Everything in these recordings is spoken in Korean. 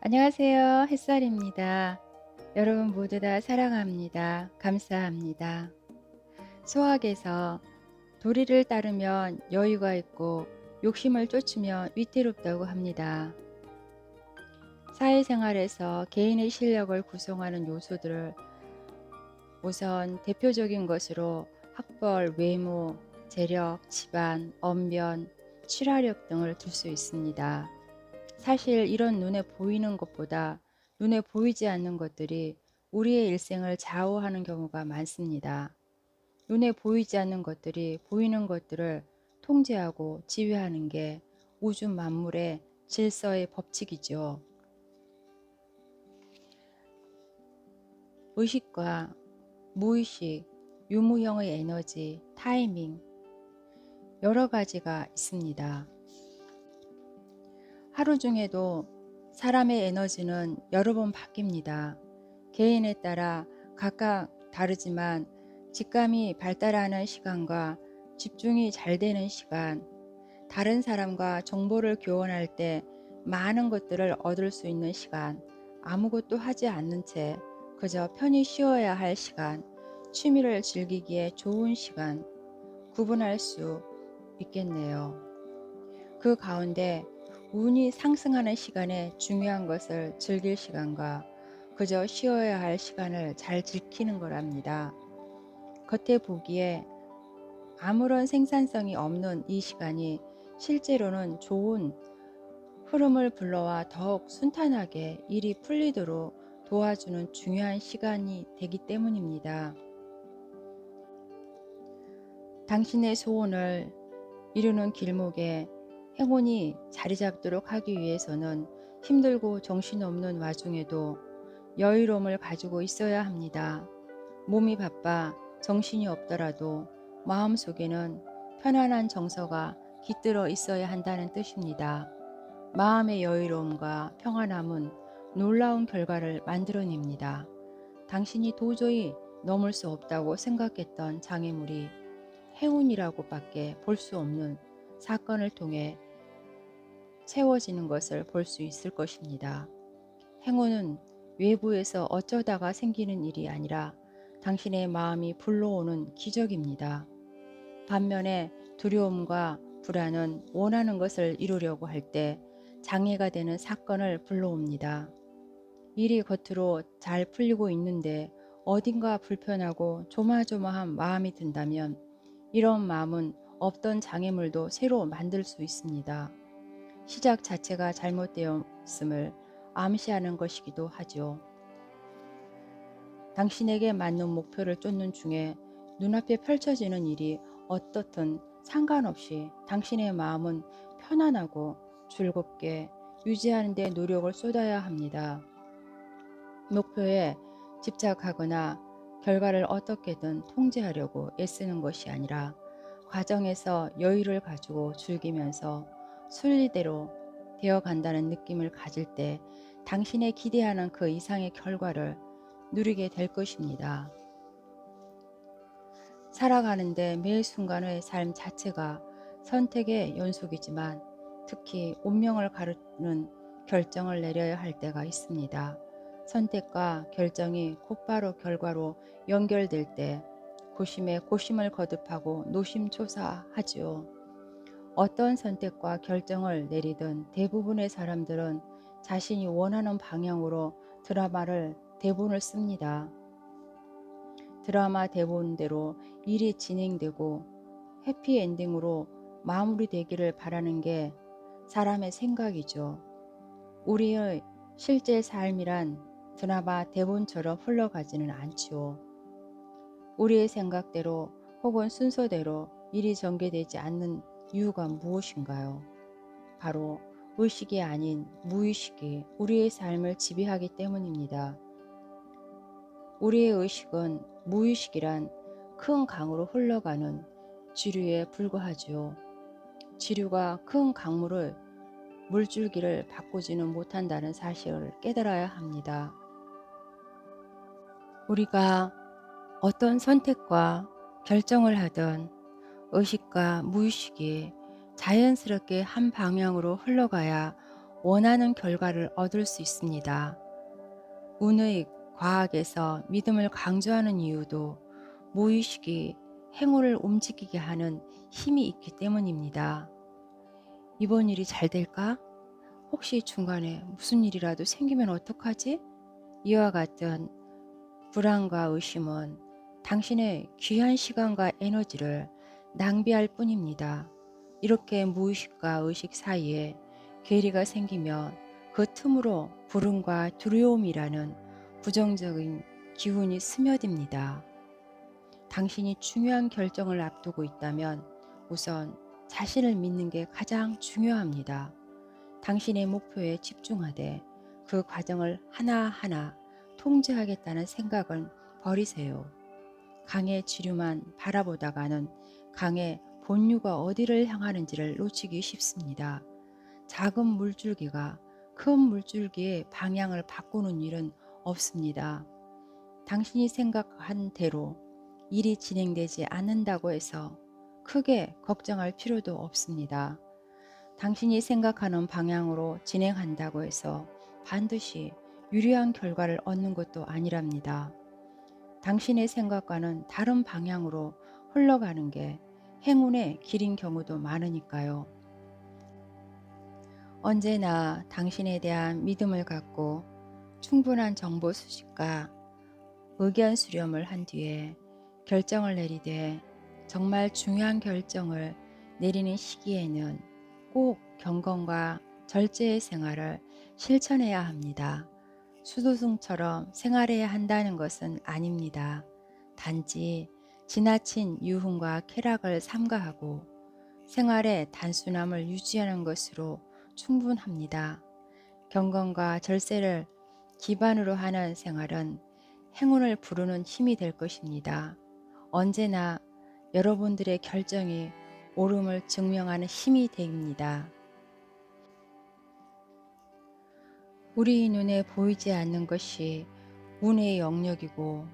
안녕하세요. 햇살입니다. 여러분 모두 다 사랑합니다. 감사합니다. 소학에서 도리를 따르면 여유가 있고 욕심을 쫓으면 위태롭다고 합니다. 사회생활에서 개인의 실력을 구성하는 요소들을 우선 대표적인 것으로 학벌, 외모, 재력, 집안, 언변, 출하력 등을 들 수 있습니다. 사실 이런 눈에 보이는 것보다 눈에 보이지 않는 것들이 우리의 일생을 좌우하는 경우가 많습니다. 눈에 보이지 않는 것들이 보이는 것들을 통제하고 지휘하는 게 우주 만물의 질서의 법칙이죠. 의식과 무의식, 유무형의 에너지, 타이밍, 여러 가지가 있습니다. 하루 중에도 사람의 에너지는 여러 번 바뀝니다. 개인에 따라 각각 다르지만 직감이 발달하는 시간과 집중이 잘 되는 시간, 다른 사람과 정보를 교환할 때 많은 것들을 얻을 수 있는 시간, 아무것도 하지 않는 채 그저 편히 쉬어야 할 시간, 취미를 즐기기에 좋은 시간, 구분할 수 있겠네요. 그 가운데 운이 상승하는 시간에 중요한 것을 즐길 시간과 그저 쉬어야 할 시간을 잘 지키는 거랍니다. 겉에 보기에 아무런 생산성이 없는 이 시간이 실제로는 좋은 흐름을 불러와 더욱 순탄하게 일이 풀리도록 도와주는 중요한 시간이 되기 때문입니다. 당신의 소원을 이루는 길목에 행운이 자리 잡도록 하기 위해서는 힘들고 정신없는 와중에도 여유로움을 가지고 있어야 합니다. 몸이 바빠 정신이 없더라도 마음 속에는 편안한 정서가 깃들어 있어야 한다는 뜻입니다. 마음의 여유로움과 평안함은 놀라운 결과를 만들어냅니다. 당신이 도저히 넘을 수 없다고 생각했던 장애물이 행운이라고밖에 볼 수 없는 사건을 통해 채워지는 것을 볼 수 있을 것입니다. 행운은 외부에서 어쩌다가 생기는 일이 아니라 당신의 마음이 불러오는 기적입니다. 반면에 두려움과 불안은 원하는 것을 이루려고 할 때 장애가 되는 사건을 불러옵니다. 일이 겉으로 잘 풀리고 있는데 어딘가 불편하고 조마조마한 마음이 든다면 이런 마음은 없던 장애물도 새로 만들 수 있습니다. 시작 자체가 잘못되었음을 암시하는 것이기도 하죠. 당신에게 맞는 목표를 쫓는 중에 눈앞에 펼쳐지는 일이 어떻든 상관없이 당신의 마음은 편안하고 즐겁게 유지하는 데 노력을 쏟아야 합니다. 목표에 집착하거나 결과를 어떻게든 통제하려고 애쓰는 것이 아니라 과정에서 여유를 가지고 즐기면서 순리대로 되어 간다는 느낌을 가질 때 당신의 기대하는 그 이상의 결과를 누리게 될 것입니다. 살아가는데 매 순간의 삶 자체가 선택의 연속이지만 특히 운명을 가르는 결정을 내려야 할 때가 있습니다. 선택과 결정이 곧바로 결과로 연결될 때 고심에 고심을 거듭하고 노심초사하지요. 어떤 선택과 결정을 내리든 대부분의 사람들은 자신이 원하는 방향으로 드라마를 대본을 씁니다. 드라마 대본대로 일이 진행되고 해피엔딩으로 마무리되기를 바라는 게 사람의 생각이죠. 우리의 실제 삶이란 드라마 대본처럼 흘러가지는 않지요. 우리의 생각대로 혹은 순서대로 일이 전개되지 않는 이유가 무엇인가요? 바로 의식이 아닌 무의식이 우리의 삶을 지배하기 때문입니다. 우리의 의식은 무의식이란 큰 강으로 흘러가는 지류에 불과하지요. 지류가 큰 강물을 물줄기를 바꾸지는 못한다는 사실을 깨달아야 합니다. 우리가 어떤 선택과 결정을 하든 의식과 무의식이 자연스럽게 한 방향으로 흘러가야 원하는 결과를 얻을 수 있습니다. 운의 과학에서 믿음을 강조하는 이유도 무의식이 행위를 움직이게 하는 힘이 있기 때문입니다. 이번 일이 잘 될까? 혹시 중간에 무슨 일이라도 생기면 어떡하지? 이와 같은 불안과 의심은 당신의 귀한 시간과 에너지를 낭비할 뿐입니다. 이렇게 무의식과 의식 사이에 괴리가 생기면 그 틈으로 불운과 두려움이라는 부정적인 기운이 스며듭니다. 당신이 중요한 결정을 앞두고 있다면 우선 자신을 믿는 게 가장 중요합니다. 당신의 목표에 집중하되 그 과정을 하나하나 통제하겠다는 생각은 버리세요. 강의 지류만 바라보다가는 강의 본류가 어디를 향하는지를 놓치기 쉽습니다. 작은 물줄기가 큰 물줄기의 방향을 바꾸는 일은 없습니다. 당신이 생각한 대로 일이 진행되지 않는다고 해서 크게 걱정할 필요도 없습니다. 당신이 생각하는 방향으로 진행한다고 해서 반드시 유리한 결과를 얻는 것도 아니랍니다. 당신의 생각과는 다른 방향으로 흘러가는 게 행운의 길인 경우도 많으니까요. 언제나 당신에 대한 믿음을 갖고 충분한 정보 수집과 의견 수렴을 한 뒤에 결정을 내리되 정말 중요한 결정을 내리는 시기에는 꼭 경건과 절제의 생활을 실천해야 합니다. 수도승처럼 생활해야 한다는 것은 아닙니다. 단지 지나친 유흥과 쾌락을 삼가하고 생활의 단순함을 유지하는 것으로 충분합니다. 경건과 절세를 기반으로 하는 생활은 행운을 부르는 힘이 될 것입니다. 언제나 여러분들의 결정이 옳음을 증명하는 힘이 됩니다. 우리 눈에 보이지 않는 것이 운의 영역이고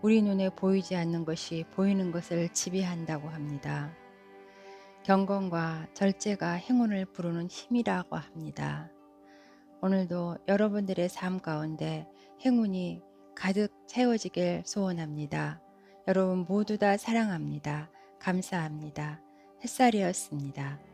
우리 눈에 보이지 않는 것이 보이는 것을 지배한다고 합니다. 경건과 절제가 행운을 부르는 힘이라고 합니다. 오늘도 여러분들의 삶 가운데 행운이 가득 채워지길 소원합니다. 여러분 모두 다 사랑합니다. 감사합니다. 햇살이었습니다.